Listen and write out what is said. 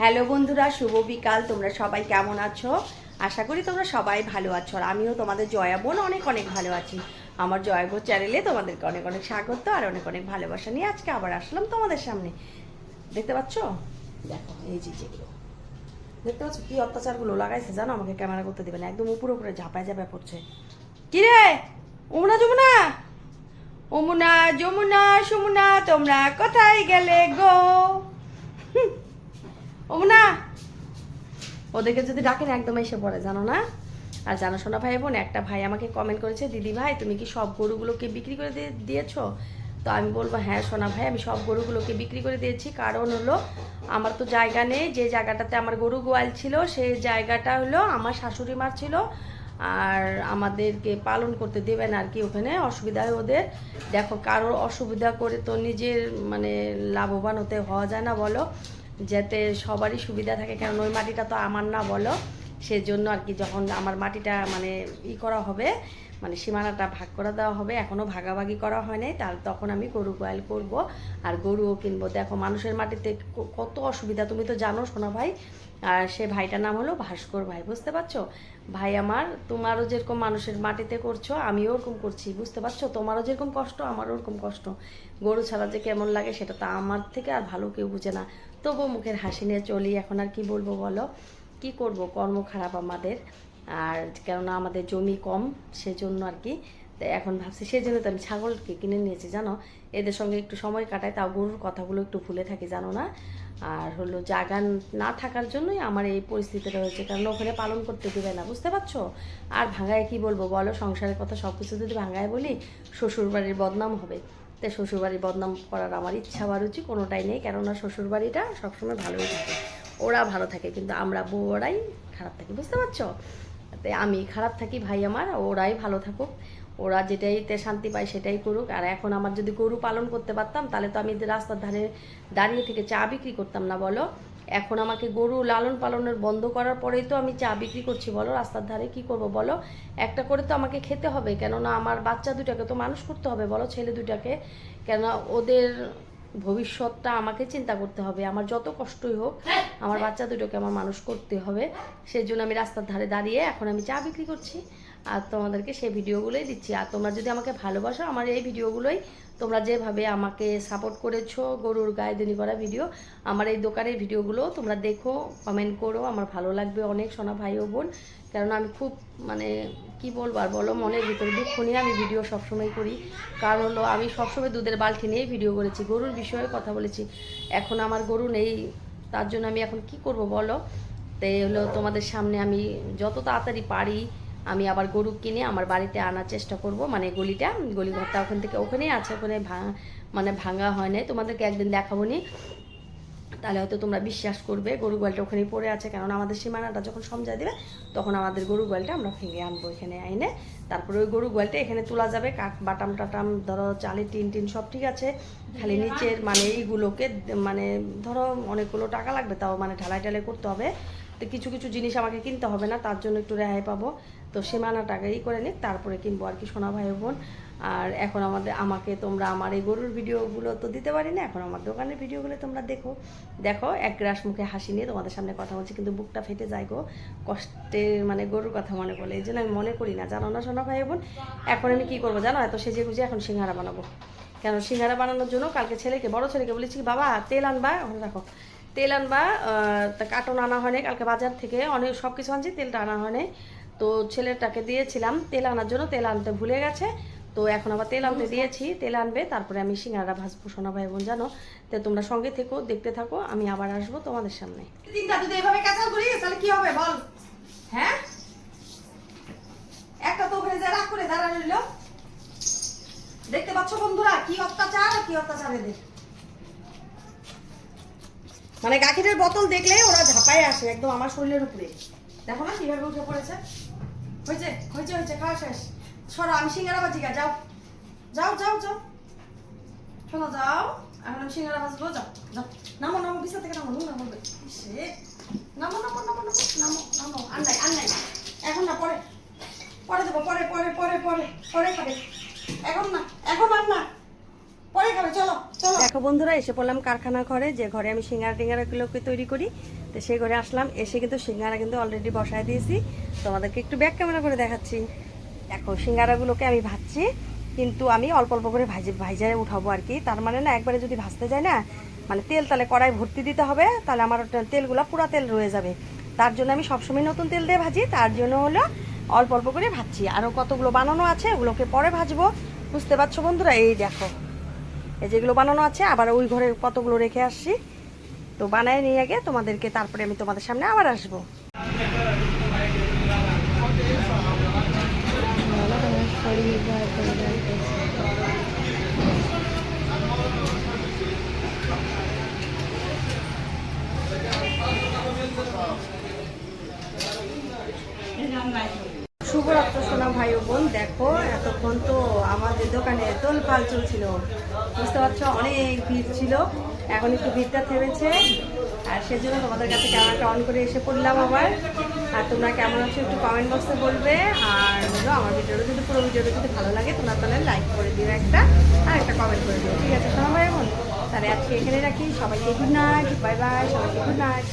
Hello বন্ধুরা, শুভ বিকাল। তোমরা সবাই কেমন আছো? আশা করি তোমরা সবাই ভালো আছো আর আমিও তোমাদের জয়া বোন অনেক অনেক ভালো আছি। আমার জয়া বোন চ্যানেলে তোমাদেরকে অনেক অনেক স্বাগত আর অনেক অনেক ভালোবাসা নিয়ে আজকে আবার আসলাম তোমাদের সামনে। দেখতে পাচ্ছ? দেখো, এই যে যেগুলো দেখতে পাচ্ছ কি অত্যাচারগুলো লাগাইছে? জানো, আমাকে ক্যামেরা করতে দেবে না। একদম উপরে উপরে ঝাঁপায় ঝাপায় পড়ছে। কি রে? যমুনা? অমুনা যমুনা, সুমুনা, তোমরা কোথায় গেলে গো। অমুনা। ওদেরকে যদি ডাকেন, একদম এসে পড়ে, জানো না? আর জানো শোনা ভাই বোন, একটা ভাই আমাকে কমেন্ট করেছে, দিদি ভাই, তুমি কি সব গরুগুলোকে বিক্রি করে দিয়ে দিয়েছ? তো আমি বলব হ্যাঁ সোনা ভাই, আমি সব গরুগুলোকে বিক্রি করে দিয়েছি। কারণ হলো, আমার তো জায়গা নেই। যে জায়গাটাতে আমার গরু গোয়াল ছিল সেই জায়গাটা হলো আমার শাশুড়ি মার ছিল। আর আমাদেরকে পালন করতে দেবেন আর কি ওখানে, অসুবিধা হয় ওদের। দেখো, কারোর অসুবিধা করে তো নিজের মানে লাভবান হতে হওয়া যায় না, বলো। যাতে সবারই সুবিধা থাকে। কারণ ওই মাটিটা তো আমার না বলো। সেজন্য আর কি যখন আমার মাটিটা মানে ই করা হবে মানে সীমানাটা ভাগ করে দেওয়া হবে এখনও ভাগাভাগি করা হয় নাই, তাহলে তখন আমি গরু গোয়াল করব আর গরুও কিনবো। দেখো মানুষের মাটিতে কত অসুবিধা, তুমি তো জানো শোনা ভাই। আর সে ভাইটার নাম হলো ভাস্কর ভাই, বুঝতে পারছ? ভাই আমার, তোমারও যেরকম মানুষের মাটিতে করছ, আমিও ওরকম করছি, বুঝতে পারছ? তোমারও যেরকম কষ্ট, আমারও ওরকম কষ্ট। গরু ছাড়া যে কেমন লাগে সেটা তো আমার থেকে আর ভালো কেউ বুঝে না। তবুও মুখের হাসি নিয়ে চলি, এখন আর কি বলব বলো? কি করব? কর্ম খারাপ আমাদের। আর কেননা আমাদের জমি কম, সেজন্য আর কি। এখন ভাবছি সেই জন্য তো আমি ছাগলকে কিনে নিয়েছি, জানো? এদের সঙ্গে একটু সময় কাটাই, তাও গরুর কথাগুলো একটু ভুলে থাকি, জানো না? আর হলো জায়গা না থাকার জন্যই আমার এই পরিস্থিতিটা হয়েছে, কারণ ওখানে পালন করতে দেবে না, বুঝতে পারছ? আর ভাঙায় কি বলব বলো? সংসারের কথা সব কিছু যদি ভাঙায় বলি, শ্বশুরবাড়ির বদনাম হবে। তাই শ্বশুরবাড়ির বদনাম করার আমার ইচ্ছা বা রুচি কোনোটাই নেই, কেননা শ্বশুরবাড়িটা সবসময় ভালোই থাকে। ওরা ভালো থাকে, কিন্তু আমরা বউরাই খারাপ থাকি, বুঝতে পারছ? তাই আমি খারাপ থাকি, ভাই আমার, ওরাই ভালো থাকুক। ওরা যেটাইতে শান্তি পায় সেটাই করুক। আর এখন আমার যদি গরু পালন করতে পারতাম, তাহলে তো আমি রাস্তার ধারে দাঁড়িয়ে থেকে চা বিক্রি করতাম না, বলো? এখন আমাকে গরু লালন পালনের বন্ধ করার পরেই তো আমি চা বিক্রি করছি, বলো? রাস্তার ধারে কি করব, বলো? একটা করে তো আমাকে খেতে হবে, কেননা আমার বাচ্চা দুটাকে তো মানুষ করতে হবে, বলো? ছেলে দুটাকে। কেন ওদের ভবিষ্যৎটা আমাকে চিন্তা করতে হবে আমার যত কষ্টই হোক আমার বাচ্চা দুটোকে আমার মানুষ করতে হবে। সেই জন্য আমি রাস্তার ধারে দাঁড়িয়ে এখন আমি চা বিক্রি করছি। আর তোমাদেরকে সেই ভিডিওগুলোই দিচ্ছি। আর তোমরা যদি আমাকে ভালোবাসো, আমার এই ভিডিওগুলোই তোমরা যেভাবে আমাকে সাপোর্ট করেছ, গরুর গায়ে দিনী করা ভিডিও আমার এই দোকানের ভিডিওগুলো তোমরা দেখো কমেন্ট করো। আমার ভালো লাগবে অনেক সোনা ভাই ও বোন। কারণ আমি খুব মানে কি বলব আর বলো, মনের ভিতরে দুঃখ নিয়ে আমি ভিডিও সবসময় করি। কারণ হলো, আমি সবসময় দুধের বালতি নিয়ে ভিডিও করেছি, গরুর বিষয়ে কথা বলেছি। এখন আমার গরু নেই, তার জন্য আমি এখন কি করব বলো? তাই হলো, তোমাদের সামনে আমি যত তাড়াতাড়ি পারি আমি আবার গরু কিনে আমার বাড়িতে আনার চেষ্টা করব। মানে গলিটা গলি ঘরটা ওখান থেকে ওখানেই আছে, ওখানে ভা- মানে ভাঙা হয় নাই। তোমাদেরকে একদিন দেখাবো নি। তাহলে হয়তো তোমরা বিশ্বাস করবে, গরু গোয়ালটা ওখানেই পড়ে আছে। কারণ আমাদের সীমানাটা যখন সমঝায় দেবে, তখন আমাদের গরু গোয়ালটা আমরা ভেঙে আনব এখানে, আইনে। তারপরে ওই গরু গোয়ালটা এখানে তোলা যাবে। কাঠ, বাটাম টাটাম, ধরো চালের টিন টিন সব ঠিক আছে। খালি নিচের মানে এইগুলোকে মানে ধরো অনেকগুলো টাকা লাগবে, তাও মানে ঢালাই ঢালাই করতে হবে। তো কিছু কিছু জিনিস আমাকে কিনতে হবে না, তার জন্য একটু রেহাই পাবো। তো সীমানাটাকে ই করে নিক, তারপরে কিনবো আর কি সোনা ভাই বোন। আর এখন আমাদের, আমাকে তোমরা আমার এই গরুর ভিডিওগুলো তো দিতে পারি না, এখন আমার দোকানের ভিডিওগুলো তোমরা দেখো। দেখো, এক গ্রাস মুখে হাসি নিয়ে তোমাদের সামনে কথা বলছি, কিন্তু বুকটা ফেটে যায় গো। কষ্টের মানে গরুর কথা মনে পড়লে, এই জন্য আমি মনে করি না। জানো না সোনা ভাই বোন? এখন আমি কী করব জানো? এত সেজে গুজে এখন সিঙ্গারা বানাবো। কেন? সিঙ্গারা বানানোর জন্য কালকে ছেলেকে, বড় ছেলেকে বলেছি, বাবা, তেল আনবা। ওখানে রাখো তেল আনবা তা কার্টন আনা হয়নি কালকে বাজার থেকে অনেক সব কিছু আনছি তেলটা আনা হয়নি। তো ছেলেটাকে দিয়েছিলাম তেল আনার জন্য তেল আনতে ভুলে গেছে। তো এখন আবার তেল আনতে দিয়েছি তেল আনবে তারপরে আমি সিঙ্গারা ভাজবো সোনা ভাই বোন জানো। তো তোমরা সঙ্গে থেকো দেখতে থাকো আমি আবার আসব তোমাদের সামনে। তিনটা যদি এভাবে করি তাহলে কি হবে বল? হ্যাঁ? একটা তো ওখানে যা রাগ করে দাঁড়া রইল। দেখতে পাচ্ছ বন্ধুরা কি অত্যাচার কি অত্যাচার এদের। মানে গাখিরের বোতল দেখলে ওরা ঝাপায় আসে একদম আমার শরীরের উপরে। দেখো না কীভাবে উঠে পড়েছে? হয়েছে? হয়েছে হয়েছে, খাওয়া শেষ। সরো, আমি সিঙ্গারা বাজি গা, যাও। যাও যাও যাও। শোনো, যাও। এখন আমি সিঙ্গারা ভাজবো, যাও যাও। নামো নামো বিছা থেকে নামো নামো নামো। নামো নামো নামো নামো নামো আন্নাই আন্নাই এখন না, পরে। পরে দেবো পরে পরে পরে পরে পরে খাবে। এখন না, এখন আর না। দেখো বন্ধুরা, এসে পড়লাম কারখানা ঘরে, যে ঘরে আমি সিঙ্গারা টিঙ্গারাগুলোকে তৈরি করি, তো সেই ঘরে আসলাম, এসে কিন্তু সিঙ্গারা কিন্তু অলরেডি বসায় দিয়েছি। তোমাদেরকে একটু ব্যাক ক্যামেরা করে দেখাচ্ছি। দেখো, সিঙ্গারাগুলোকে আমি ভাজছি, কিন্তু আমি অল্প অল্প করে ভাজি ভাইজায় উঠাবো আর কি। তার মানে না, একবারে যদি ভাজতে যায় না মানে তেল তাহলে কড়াই ভর্তি দিতে হবে, তাহলে আমার তেলগুলো পুরা তেল রয়ে যাবে। তার জন্য আমি সবসময় নতুন তেল দিয়ে ভাজি, তার জন্য হলো অল্প অল্প করে ভাজছি। আরও কতগুলো বানানো আছে, ওগুলোকে পরে ভাজবো। বুঝতে পারছ বন্ধুরা? এই দেখো। এই যেগুলো বানানো আছে, আবার ওই ঘরে কতগুলো রেখে আসছি। তো বানায় নিয়ে আগে তোমাদেরকে, তারপরে আমি তোমাদের সামনে আবার আসব। শুভরাত্র সোনা ভাই ও বোন, দেখো, এতক্ষণ তো আমাদের দোকানে তোলপাল চলছিল। বুঝতে পারছ? অনেক ভিড় ছিল। এখন একটু ভিড়টা থেমেছে। আর সেজন্য তোমাদের কাছে ক্যামেরাটা অন করে এসে পড়লাম আবার। আর তোমরা কেমন আছো একটু কমেন্ট বক্সে বলবে। আর হলো, আমার ভিডিওটা যদি পুরো ভিডিওটা যদি ভালো লাগে, তোমরা তাহলে লাইক করে দিও একটা, আর একটা কমেন্ট করে দিও। ঠিক আছে ভাই বোন তাহলে আজকে এখানে রাখি। সবাইকে গুড নাইট বাই বাই সবাইকে গুড নাইট